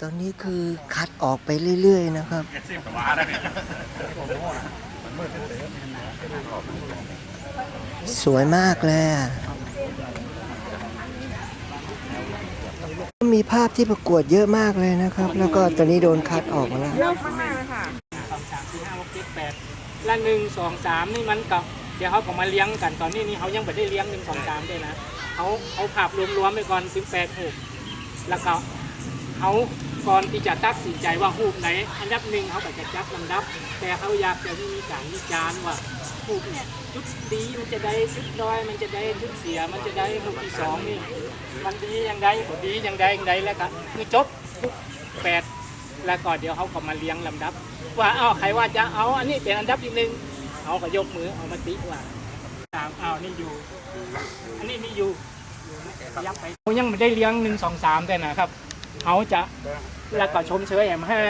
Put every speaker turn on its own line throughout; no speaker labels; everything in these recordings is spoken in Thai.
ตอนนี้คือคัดออกไปเรื่อยๆนะครับ สวยมากเลยมีภาพที่ประกวดเยอะมากเลยนะครับ แล้วก็ตอนนี้โดนคัดออกมาแล้ว
สองสามสี่ห้าหกเจ็ดแปดละหนึ่งสองสามนี่มันกับ เดี๋ยวเขาก็มาเลี้ยงกันตอนนี้นี่เขายังไม่ได้เลี้ยงหนึ่งสองสามด้วยนะเขาเขาภาพรวมๆไปก่อนสิบแปดหกแล้วก็เขาก่อนที่จะตัดสินใจว่าหูปไหนอันดับหนึ่งเขาก็จะจับลำดับ แต่เขาอยากจะมีการวิจารณ์ว่าหูปเนี่ยจุดดีมันจะได้จุดด้อยมันจะได้จุดเสียมันจะได้หูปที่สองนี่มันดีอย่างใดก็ดีอย่างใดอย่างใดแล้วก็คือจบทุกแปดแล้วก็เดี๋ยวเขาก็มาเลี้ยงลำดับ ว่าเอาวใครว่าจะเอาอันนี้เป็นอันดับที่หนึ่ง เขาก็ยกมือเอามาติว่าสามเอานี่อยู่ อันนี้นี่อยู่อยู่นะยับไปเขายังไม่ได้เลี้ยงหนึ่งสองสามแต่นะครับเขาจะแล้วก็ชมเชยแอมห้า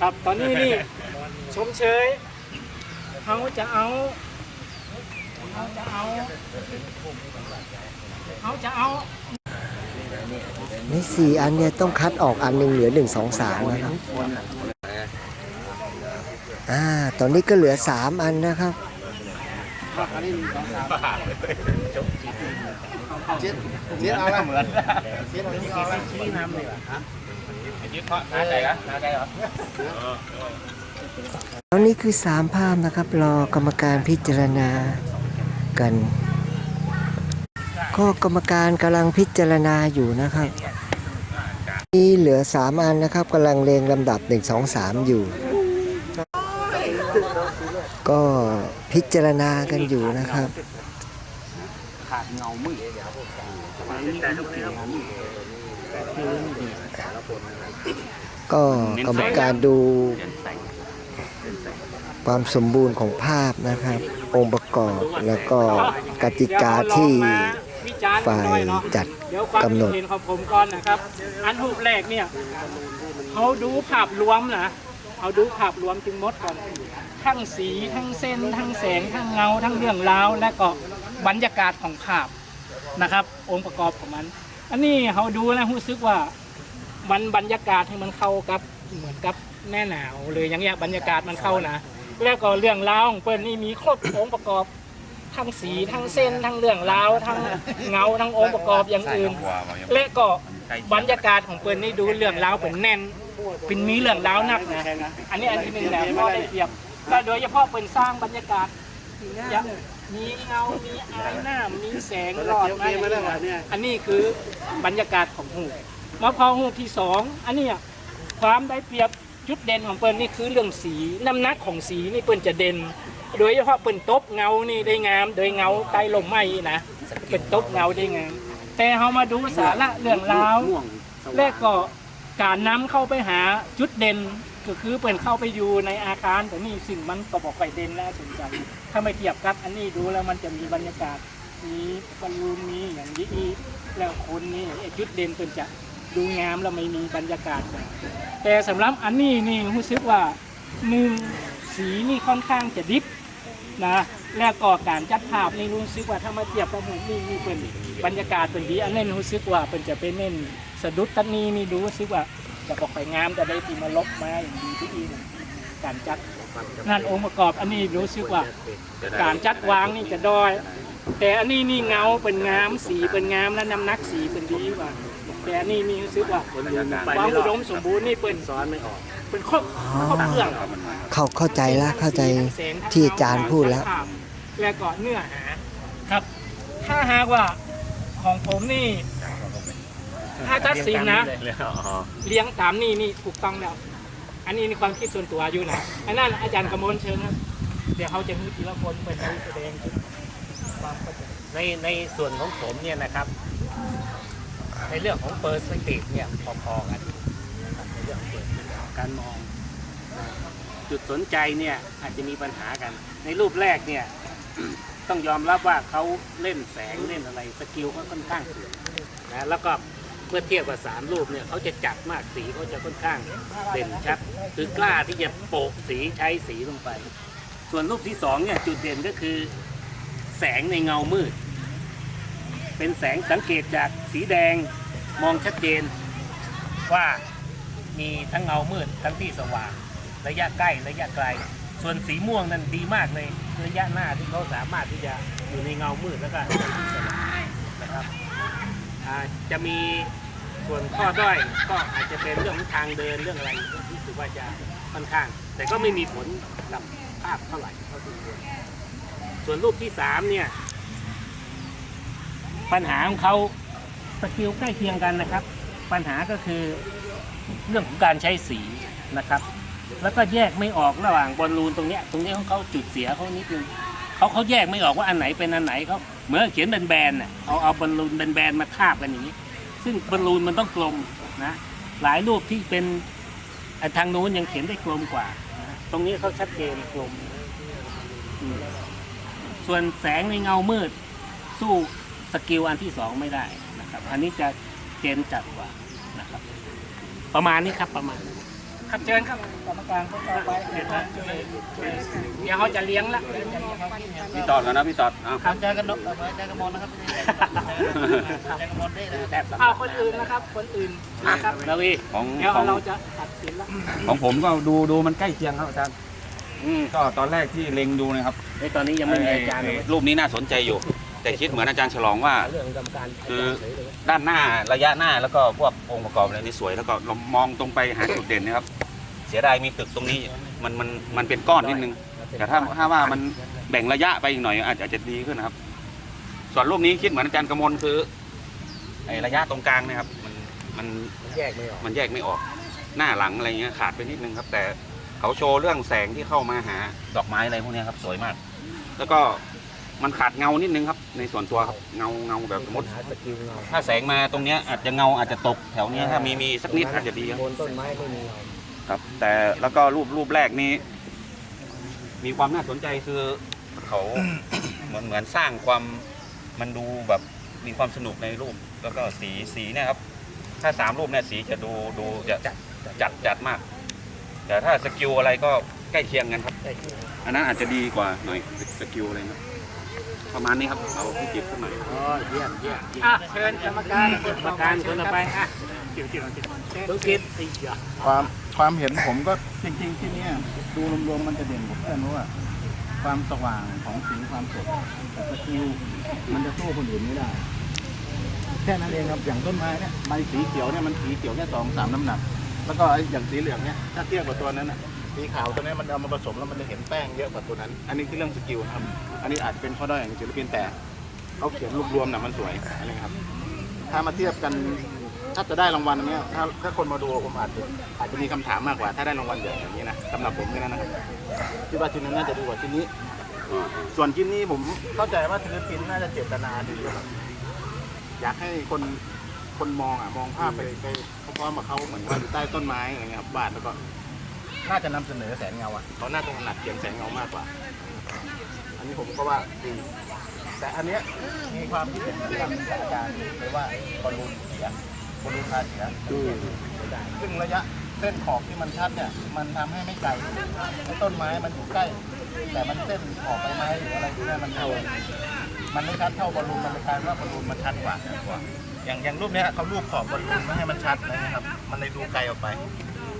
ครับตอนนี้นี่ชมเชยเขาจะเอาเขาจะเอาเขาจะเอา
ในสี่อันเนี่ยต้องคัดออกอันหนึ่งเหลือหนึ่งสองสามนะครับ อ่าตอนนี้ก็เหลือสามอันนะครับ
อันนี้หนึ่งสองสาม
เสียเอาละเหมือนเสียเอาที่เอาละ
ชี้นำเลยว่ะ
ยึดเพราะน้าใจละน้าใจเหรอ
แล้วนี่คือสามภาพนะครับ รอกรรมการพิจารณากัน ก็กรรมการกำลังพิจารณาอยู่นะครับ นี่เหลือสามอันนะครับกำลังเรียงลำดับหนึ่งสองสามอยู่ ก็พิจารณากันอยู่นะครับ
ขาดเงามืด
ก็กรรมการดูความสมบูรณ์ของภาพนะครับ องค์ประกอบแล้วก็กติกาที่ฝ่ายจัดกำหน
ดเห็นของผมก่อนนะครับ อันรูแรกเนี่ยเขาดูภาพรวมนะเขาดูภาพรวมจึงมดก่อน ทั้งสีทั้งเส้น ทั้งแสง ทั้งเงา ทั้งเรื่องราว และก็บรรยากาศของภาพนะครับ องค์ประกอบของมัน อันนี้เขาดูแล้วรู้สึกว่ามันบรรยากาศให้มันเข้ากับเหมือนกับแม่หนาวเลยอย่างเงี้ยบรรยากาศมันเข้านะแล้วก็เรื่องราวของเปิ้ลนี่มีครบองค์ประกอบทั้งสีทั้งเส้น ทั้งเรื่องราวทั้งเงาทั้งองค์ประกอบอย่างอื่น และก็บรรยากาศของเปิ้ลนี่ดูเรื่องราวเป็นแน่นเป็นมีเรื่องราวนักนะอันนี้อันที่หนึ่งแหละพ่อได้เปรียบ ก็โดยเฉพาะเปิ้ลสร้างบรรยากาศอย่างมีเงา มีอายหน้า มีแสงรอดมาอันนี้คือบรรยากาศของหูมาพอหูที่สองอันเนี้ยความได้เปรียบจุดเด่นของเปิ้ลนี่คือเรื่องสีน้ำหนักของสีนี่เปิ้ลจะเด่น โดยเฉพาะเปิ้นตบเงานี่ได้งาม โดยเงาใต้ลมไม้นะเป็นตบเงาได้งาม แต่เรามาดูสาระเรื่องราว และก็การนำเข้าไปหาจุดเด่น ก็คือเปิ่นเข้าไปอยู่ในอาคาร แต่นี่สิ่งมันก็บอกไปเด่นและสนใจ ถ้าไม่เทียบกับอันนี้ดูแล้วมันจะมีบรรยากาศมีบอลลูนมีอย่างนี้แล้วคนนี่ไอ้จุดเด่นเปิ่นจะดูงามแล้วไม่มีบรรยากาศ แต่สำหรับอันนี้นี่รู้สึกว่าหนึ่งสีนี่ค่อนข้างจะดิบนะแล้วก็การจัดภาพนี่รู้สึกว่าถ้ามาเทียบกับมู่นี่นี่เป็นบรรยากาศเป็นดีอันนี้รู้สึกว่าเป็นจะเป็นเน้นสะดุดตันนี้นี่ดูรู้สึกว่า จะบอกไปงามจะได้ตีมาลบมาอย่างดีที่ดีนะการจัดนั่นองค์ประกอบอันนี้รู้สึกว่า การจัดวางนี่จะด้อย แต่อันนี้นี่เงาเป็นงามสีเป็นงามและน้ำหนักสีเป็นดีกว่า แต่อันนี้นี่รู้สึกว่าความอุดมสมบูรณ์นี่เป็นซ้อนไม่ออกเป็นครบครบเครื่อง
เข้าเข้าใจแล้วเข้าใจที่อาจารย์พูดแล้ว
แล้วก็เนื้อหาครับ ถ้าหากว่าของผมนี่ ถ้าตัดสินนะเลี้ยงตามนี่นี่ถูกต้องแล้ว อันนี้นี่ความคิดส่วนตัวอยู่นะอันนั้นอาจารย์กระมวลเชิญครับเดี๋ยวเขาจะมีทีละคนเป็นผู้แสดงความเข้าใจ
ในในส่วนของผมเนี่ยนะครับ ในเรื่องของเปอร์สเปกทีฟเนี่ยพอๆกันนะครับในเรื่องของ perspective การมองนะจุดสนใจเนี่ยอาจจะมีปัญหากัน ในรูปแรกเนี่ย ต้องยอมรับว่าเขาเล่นแสงเล่นอะไรสกิลเขาค่อนข้างสูงนะแล้วก็เมื่อเทียบกับสามรูปเนี่ยเขาจะจัดมากสีเขาจะค่อนข้างเด่นชัดคือกล้าที่จะโปะสีใช้สีลงไป ส่วนรูปที่สองเนี่ยจุดเด่นก็คือ แสงในเงามืด เป็นแสงสังเกตจากสีแดงมองชัดเจนว่ามีทั้งเงามืดทั้งที่สว่าง ระยะใกล้ระยะไกล ส่วนสีม่วงนั้นดีมากเลยระยะหน้าที่เขาสามารถที่จะอยู่ในเงามืดแล้วก็นะครับจะมี ส่วนข้อด้อยก็อาจจะเป็นเรื่องของทางเดินเรื่องอะไรที่รู้สึกว่าจะค่อนข้าง แต่ก็ไม่มีผลกับภาพเท่าไหร่เท่าที่ควรส่วนรูปที่สามเนี่ย ปัญหาของเขาสกิลใกล้เคียงกันนะครับ ปัญหาก็คือเรื่องของการใช้สีนะครับ แล้วก็แยกไม่ออกระหว่างบอลลูนตรงเนี้ยตรงเนี้ยของเขาจุดเสียเขานิดนึงเขาเขาแยกไม่ออกว่าอันไหนเป็นอันไหนเขาเหมือนเขียนแบนๆน่ะเอาเอาบอลลูนแบนๆมาทาบกันอย่างนี้ ซึ่งบอลลูนมันต้องกลมนะหลายรูปที่เป็นทางโน้นยังเขียนได้กลมกว่านะตรงนี้เขาชัดเจนกลมอืมส่วนแสงในเงามืด สู้สกิลอันที่สองไม่ได้นะครับ อันนี้จะเจนจัดกว่านะครับ ประมาณนี้ครับประมาณนี้
ครับเชิญครับกรรมการก็ต่อไปเดี๋ยวนะเดี๋ยวเขาจะเลี้ยงละเดี๋ยวจะเลี้ยงเขากินเนี่ย
พี่ตอดกันนะพี่ตอดเอา
ครับเจอกันนกเจอกันมนนะครับเจอกันมนได้นะเอาคนอื่นนะครับ คนอื่นนะครับ
แล้วพี่
ของ
เดี๋ยว
ของ
เราจะตัดสินละ
ของผมก็ดูดูมันใกล้เคียงครับอาจารย์
อืม
ก็ตอนแรกที่เล็งดูนะครับ
ในตอนนี้ยังไม่มีอาจารย์เลย
รูปนี้น่าสนใจอยู่ แต่คิดเหมือนอาจารย์ฉลองว่า
เรื่องกรรมการ
คือด้านหน้าระยะหน้าแล้วก็พวกองค์ประกอบอะไรนี่สวยแล้วก็เรามองตรงไปหาจุดเด่นนะครับ เสียดายมีตึกตรงนี้มันมันมันเป็นก้อนนิดนึง แต่ถ้าถ้าว่ามันแบ่งระยะไปอีกหน่อยอาจอาจจะดีขึ้นนะครับ ส่วนรูปนี้คิดเหมือนอาจารย์กมลคือไอ้ระยะตรงกลางเนะครับ มันมัน
แยกไม่ออก
มันแยกไม่ออก หน้าหลังอะไรเงี้ยขาดไปนิดนึงครับ แต่เขาโชว์เรื่องแสงที่เข้ามาหาดอกไม้อะไรพวกเนี้ยครับ สวยมาก แล้วก็มันขาดเงานิดนึงครับ ในส่วนตัวครับเงาเงาแบบสมมติ
หาสกิลเงา
ถ้าแสงมาตรงเนี้ยอาจจะเงาอาจจะตกแถวเนี้ยถ้ามีมีสักนิดอาจจะดีครับ
บนต้นไม้ไม่มีเงา
ครับ แต่แล้วก็รูปรูปแรกนี้ มีความน่าสนใจคือเขาเหมือนเหมือนสร้างความมันดูแบบมีความสนุกในรูปแล้วก็สีสีเนี่ยครับ ถ้าสามรูปเนี่ยสีจะดูดูจะจัดจัดจัดมาก แต่ถ้าสกิลอะไรก็ใกล้เคียงกันครับ
ใกล้เคียง
อันนั้นอาจจะดีกว่าหน่อยสกิลอะไรนะ ประมาณนี้ครับ เอาที่จิบขึ้นหน่อย
อ๋อเยี่ยมเยี่ยม
อะเชิญกรรมการ
กรรมการคนต่อไปอะจิ๋วจิ๋วจิ๋วต้องคิดไอ้ยา
ความความเห็นผมก็จริงๆที่เนี่ยดูรวมๆมันจะเด่นกว่าเพื่อนเพราะว่าความสว่างของสีความสดแต่สกิลมันจะสู้คนอื่นไม่ได้แค่นั้นเองครับอย่างต้นไม้เนี่ยใบสีเขียวเนี่ยมันสีเขียวแค่สองสามน้ำหนัก แล้วก็ไอ้อย่างสีเหลืองเนี่ยถ้าเทียบกับตัวนั้นอะ สีขาวตัวนี้มันเอามาผสมแล้วมันจะเห็นแป้งเยอะกว่าตัวนั้น อันนี้คือเรื่องสกิลครับ อันนี้อาจจะเป็นข้อด้อยของศิลปินแต่เขาเขียนรวมน่ะมันสวยอะไรครับ ถ้ามาเทียบกันถ้าจะได้รางวัลเนี้ยถ้าถ้าคนมาดูผมอาจจะอาจจะมีคำถามมากกว่า ถ้าได้รางวัลใหญ่อย่างนี้นะสำหรับผมแค่นั้นนะครับคิดว่าชิ้นนั้นน่าจะดีกว่าชิ้นนี้ ส่วนชิ้นนี้ผมเข้าใจว่าศิลปินน่าจะเจตนาดีครับอยากให้คนคนมองอะมองภาพไปไปพร้อมกับเขาเหมือนว่าอยู่ใต้ต้นไม้อะไรเงี้ยครับวาดแล้วก็ น่าจะนำเสนอแสงเงาอะเขาน่าจะถนัดเขียนแสงเงามากกว่า อันนี้ผมก็ว่าดีแต่อันเนี้ยมีความคิดเห็นที่ทางอาจารย์เลยว่าบอลลูนเสียบอลลูนพาเสียซึ่งระยะเส้นขอบที่มันชัดเนี่ย มันทำให้ไม่ไกลไอ้ต้นไม้มันอยู่ใกล้ แต่มันเส้นขอบใบไม้หรืออะไรที่นี่มันเท่ามันไม่ชัดเท่าบอลลูนมันเลยกลายเป็นว่าบอลลูนมันชัดกว่า อย่างอย่างรูปเนี้ยเขารูปขอบบอลลูนไม่ให้มันชัดนะครับ มันเลยดูไกลออกไป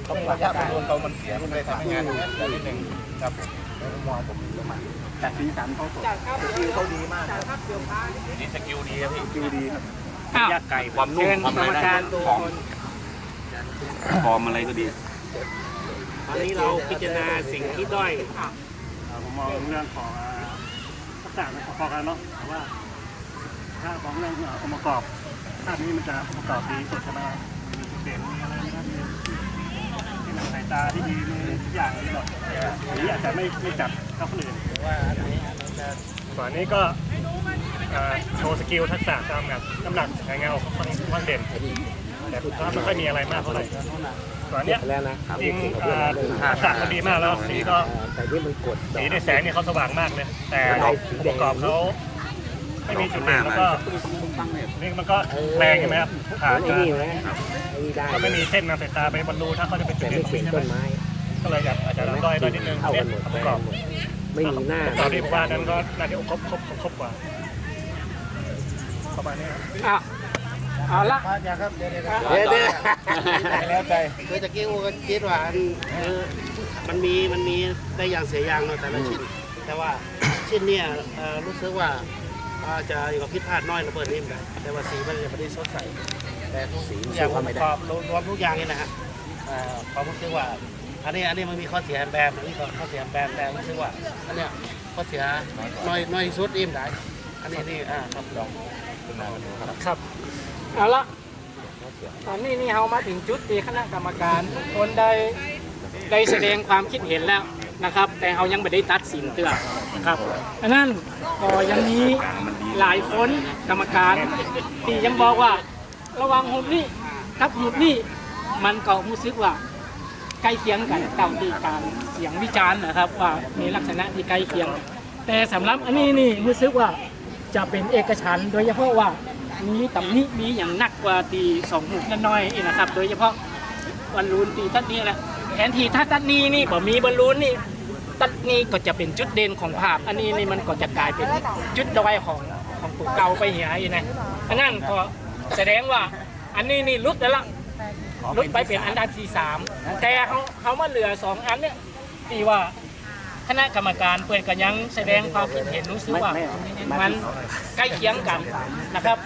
เขาระยะบอลลูนเขามันเสียมันเลยทำให้งานนี้ยนิดนึงครับผมในมุมองผมประมาณแต่สีสันเขาสดสกิลเขาดีมาก
นี่สกิลดีครับพี่
สกิลดีครับ
อ้าว
ยาไก่
ความนุ่มความอะไรได้
การ
หอมฟอร์มอะไรก็ดี
ตอนนี้เราพิจารณาสิ่งที่ด้อย
ผมมองเรื่องของทักษะมันพอกันเนาะแต่ว่าถ้าของเรื่ององค์ประกอบภาพนี้มันจะองค์ประกอบดีสุดใช่ไหมมีจุดเด่นมีอะไรนะครับมีมีหนัง สายตาที่ดีมีทุกอย่างเลยหมดอันนี้อาจจะไม่ไม่จับเท่าคนอื่นว่าอันนี้ส่วนนี้ก็เอ่อโชว์สกิลทักษะตามแบบน้ำหนักแรงเงาค่อนข้างเด่นแต่ก็ไม่ค่อยมีอะไรมากเท่าไหร่ส่วนอันเนี้ย
แล้วนะ
จริงเอ่อทักษะเขาดีมากแล้วสีก็
แต่ที่มันกด
สีในแสงเนี่ยเขาสว่างมากเลยแต่องค์ประกอบเขา ไม่มีจุดเด่นแล้วก็นี่มันก็แรงใช่ไหมครับขา
ไอ้
จะ
นี่ไหมไอ้นี่ได้
ก็ไม่มีเส้นนำสายตาไปบรรลุถ้าเขาจะเป็นจุ
แต่
ดเด่
ไม่
นตรง
เขียน
นี้ใช่ไหม
ต้นไม้
ก็เลยอยากอาจจะด้อยด้อยนิดนึง
เท่า
เนี่
กั
ย
นหมด
องค์
แป
ป
ล
ระกอบ
หมดไม่มีหน้า
ตอนที่ผมว่านั้นก็น่าจะครบครบครบครบกว่า
อะเอาละ
เดี๋ยวเดี๋ยว
เดี๋ยวเดี๋ยว
แล้วใจ
คือตะกี้ผมก็คิดว่าอันเออมันมีมันมีได้อย่างเสียอย่างเนาะแต่ละชิ้น แต่ว่าชิ้นเนี่ยเอ่อรู้สึกว่า อาจจะอยู่กับพิษพลาดน้อยระเบิดนิ่มได้แต่ว่าสีมันจะไม่ได้สดใสแต่ทุกสีอย่างองค์ประกอบรวมทุกอย่างนี่นะฮะเอ่อความรู้สึกว่า อันนี้อันนี้มันมีข้อเสียแบมอันนี้ก็ข้อเสียแบมแต่รู้สึกว่าอันเนี้ยข้อเสียน้อยน้อยสุดอิ่มได้อันนี้นี่อ่าครับลอง
ครับเอาละตอนนี้นี่เรามาถึงจุดที่คณะกรรมการทุกคนได้ได้แสดงความคิดเห็นแล้ว นะครับ แต่เรายังไม่ได้ตัดสินเตือครับอันนั้นก็ยังมีหลายคนกรรมการที่ยังบอกว่าระหวังหุบนี่กับหุบนี่มันก็รู้สึกว่าใกล้เคียงกันตามที่การเสียงวิจารณ์นะครับ ว่ามีลักษณะที่ใกล้เคียง แต่สำหรับอันนี้นี่รู้สึกว่าจะเป็นเอกฉันท์โดยเฉพาะว่ามีตำหนิมีอย่างหนักกว่าตีสองหุบน้อยๆอีกนะครับ โดยเฉพาะบอลลูนตีตัดนี้แหละ แทนที่ถ้าตัดนี้นี่ผมมีบอลลูนนี่ตัดนี้ก็จะเป็นจุดเด่นของภาพ อันนี้นี่มันก็จะกลายเป็นจุดด้อยของของตัวเก่าไปเหียอีกนะอันนั้นก็แสดงว่าอันนี้นี่ลุดแล้วล่ะลดไปเป็นอันดับที่สามแต่เขาเขามาเหลือสองอันเนี่ยที่ว่าคณะกรรมการเปิดกันยังแสดงความคิดเห็นรู้สึกว่ามันใกล้เคียงกันนะครับ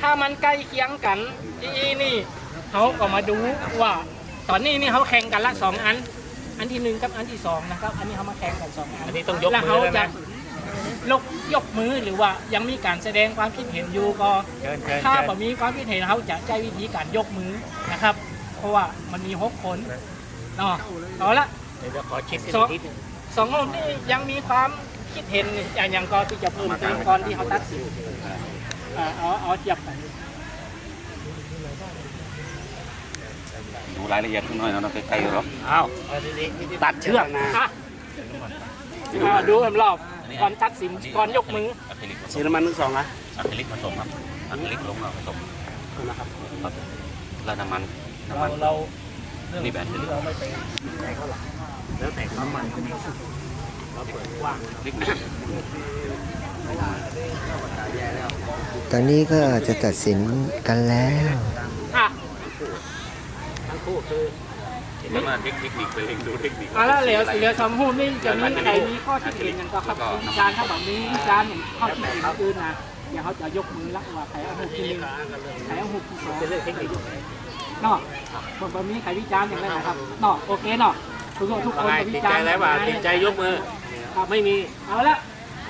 ถ้ามันใกล้เคียงกันที่นี่เขาก็มาดูว่า ตอนนี้นี่เขาแข่งกันละสองอัน อันที่หนึ่งกับอันที่สองนะครับ อันนี้เขามาแข่งกันสองอัน
อันนี้ต้องยก
แล้ว
มื
เขา
อแล้ว
จะ
นะ
ยกยกมือหรือว่ายังมีการแสดงความคิดเห็นอยู่ก็
เชิญเชิญ
ถ้า
เชิญ
แบบมีความคิดเห็นเขาจะใช้วิธีการยกมือนะครับ เพราะว่ามันมีหกคนเนาะเอาละ
เดี๋ยวขอชิด
สอง
นิดนึง
สองคนที่ยังมีความคิดเห็นอย่างอย่างก็ที่จะเพิ่มเติมก่อนที่เขาตัดสินอ่าเอาเอาเทียบกัน
ดูรายละเอียดข้างน้อยเนาะใกล้ๆหรอ
อ้าวตัดเชือก
อะอ่าดูรอบๆก่อนตัดสินก่อนยกมือ
อะคริลิกผส
สี
ม
น้ำมันทั้งสองอะ
อะคริลิกผสมครับอะคริลิกลงมาผสม
นะครับ
ครับแล้วน้ำมันน้ำ
เรา
มัน
เรา
นี่แบตเตอรี่
เราไม่ไปไหนเขาหรอกแล้วแต่น้ำมันเราเปิดกว้าง
ลิก
ตอนนี้ก็จะตัดสินกันแล้ว
อะ
ทั้ง คู่คือ
แล้วมาเทคนิคไปเองดูเทคนิค
เอาละเหลือเหลือสองหูนี่จะมีใครมีข้อคิดเห็นกันก็ครับวิจารณ์ถ้าแบบนี้วิจารณ์ข้อคิดเห็นอื่นนะเดี๋ยวเขาจะยกมือละว่าใครเอาหูที่หนึ่งใครเอาหูที่สอง
เป็นเรื่องเทคนิค
เนาะคนแบบนี้ใครวิจารณ์อย่างไรนะครับเนาะโอเคเนาะทุกคนทุกคน
ว่าไง
จะวิ
ติด
จา
ใจ
รณ์
แล้วว่าติดใจยกมือ
ครับ
ไม่มี
เอาละ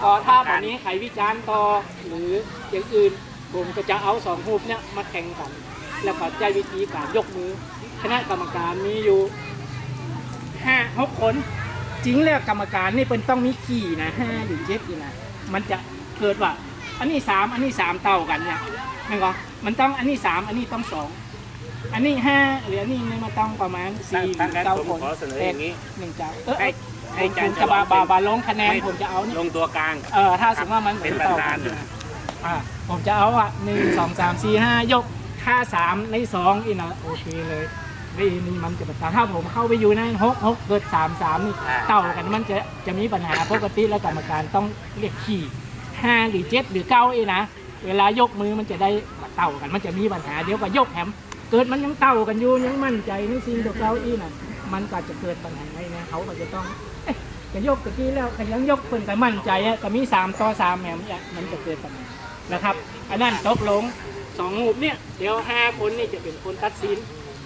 ก็ถ้าแบบนี้ใครวิจารณ์ต่อหรืออย่างอื่นผมก็จะเอาสองรูปเนี่ยมาแข่งกัน แล้วก็ใจวิธีการยกมือ คณะกรรมการมีอยู่ห้าหกคน จริงแล้วกรรมการนี่เป็นต้องมีขี่นะห้าหรือเจ็ดอยู่นะมันจะเกิดว่า อันนี้สามอันนี้สามเต่ากันเนี่ยนั่นก็มันต้องอันนี้สามอันนี้ต้องสองอันนี้ห้าหรืออันนี้นี่มันต้องประมาณสี่ห
ตั้
รื
ง
อ
นั้น
เก้า
ผม
คน
ขอเสนออย่างนี้
หนึ่งเจ้าเออ
ให้ให้
ผม
จาน
จะบาบาบาลงคะแนนผมจะเอานี่
ลงตัวกลาง
เออถ้าสมมติว่ามันเหมื
เป็
อนน
ประ
เต่า
ธา
กันน
เลย
อ่าผมจะเอาอะหนึ่งสองสามสี่ห้ายกค่าสามในสองอีกนะโอเคเลย นี่นี่มันจะเป็นตาถ้าผมเข้าไปอยู่ในหกหกเกิดสามสามนี่เต่ากันมันจะจะมีปัญหาปกติแล้วกรรมการต้องเรียกขี่ห้าหรือเจ็ดหรือเก้าอีกนะเวลายกมือมันจะได้เต่ากันมันจะมีปัญหาเดี๋ยวก็ยกแถมเกิดมันยังเต่ากันอยู่ยังมั่นใจในสิ่งเดียวเก้าอีน่ะมันก็จะเกิดปัญหาไงนะเขาก็จะต้องเอ๊ะจะยกตะกี้แล้วก็ยังยกเพิ่นก็มั่นใจอะก็มีสามต่อสามแหมมันจะมันจะเกิดปัญหานะครับ อันนั้นตกลงสองงูเนี่ยเดี๋ยวห้าคนนี่จะเป็นคนตัดสิน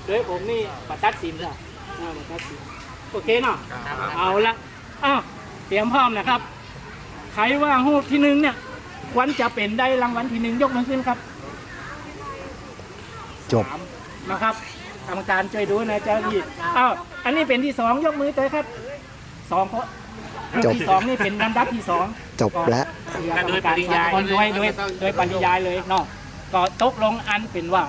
โดยผมนี่มาตัดสินแล้วอ่ามาตัดสินโอเคเนาะเอาละอ้าวเตรียมพร้อมนะครับใครว่าหูปที่หนึ่งเนี่ยควรจะเป็นได้รางวัลที่หนึ่งยกมือขึ้นครับ
จบ
สามนะครับกรรมการช่วยดูนะเจ้าที่อ้าวอันนี้เป็นที่สองยกมือเตยครับสองเพราะ
จบ
ที่สองนี่เป็นลำดับที่สอง
จบแล้ว
โดยปริยายโดยโดยโดยปริยายเลยเนาะก็ตกลงอันเป็นว่า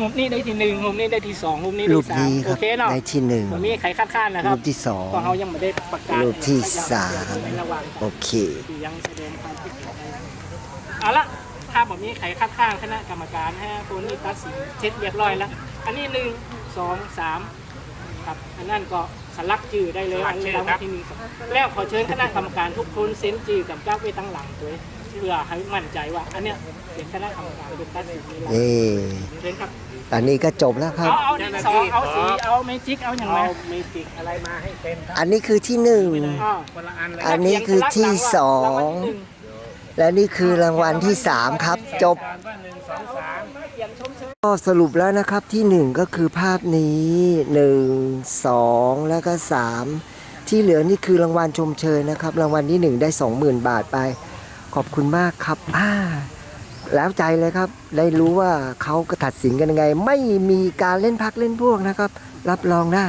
หุบนี้ได้ที่หนึ่งหุบนี้ได้ที่สองหุบนี้
รู
ได้
ป
สาม
นี้ค
โอ
รับ
เคเนาะ
ในที่หนึ่ง
ผมมีใครคัดค้านนะค
รู
รับ
ปที่สอง
ก็เขายังไม่ได้ประกาศ
รูปที่สาม
ในระหว่าง
โอเค
ที่ยังแสดงความคิดเห็นเอาละถ้าผมมีใครคัดค้านคณะกรรมการห้าคนนี่ตัดสินเช็ดเรียบร้อยแล้ว อันนี้หนึ่งสองสามครับอันนั้นก็สลักจื่อได้เลย
สลั
อั
ก
น
ชื่
นี้
อ
ราง
ครั
วัล
บ
ที่หนึ่งสองแล้วขอเชิญคณะกรรมการทุกคนเซ็นจื่อกับเจ้าไว้ตั้งหลังด้วย เพื่อให้มั่นใจว่า อันเนี้ยเป็นคณะกรรมการเป็นตัดสินนี้แล้ว
นี่
เช่นครับ
อันนี้ก็จบแล้วครับ
เอาเอาดินสอเอาสีเอาเมจิกเอาอย่างไร
เอาเมจิกอะไรมาให้เต็มครับ
อันนี้คือที่หนึ่ง
อ่า
คนละอันเลย
อันนี้คือที่สองและนี่คือรางวัลที่สามครับ จบ
การว่าหนึ่งสองสาม
ก็สรุปแล้วนะครับที่หนึ่งก็คือภาพนี้หนึ่งสองแล้วก็สามที่เหลือนี่คือรางวัลชมเชยนะครับ รางวัลที่หนึ่งได้สองหมื่นบาทไป ขอบคุณมากครับอ่าแล้วใจเลยครับ ได้รู้ว่าเขากระตัดสินกันยังไง ไม่มีการเล่นพักเล่นพวกนะครับ รับรองได้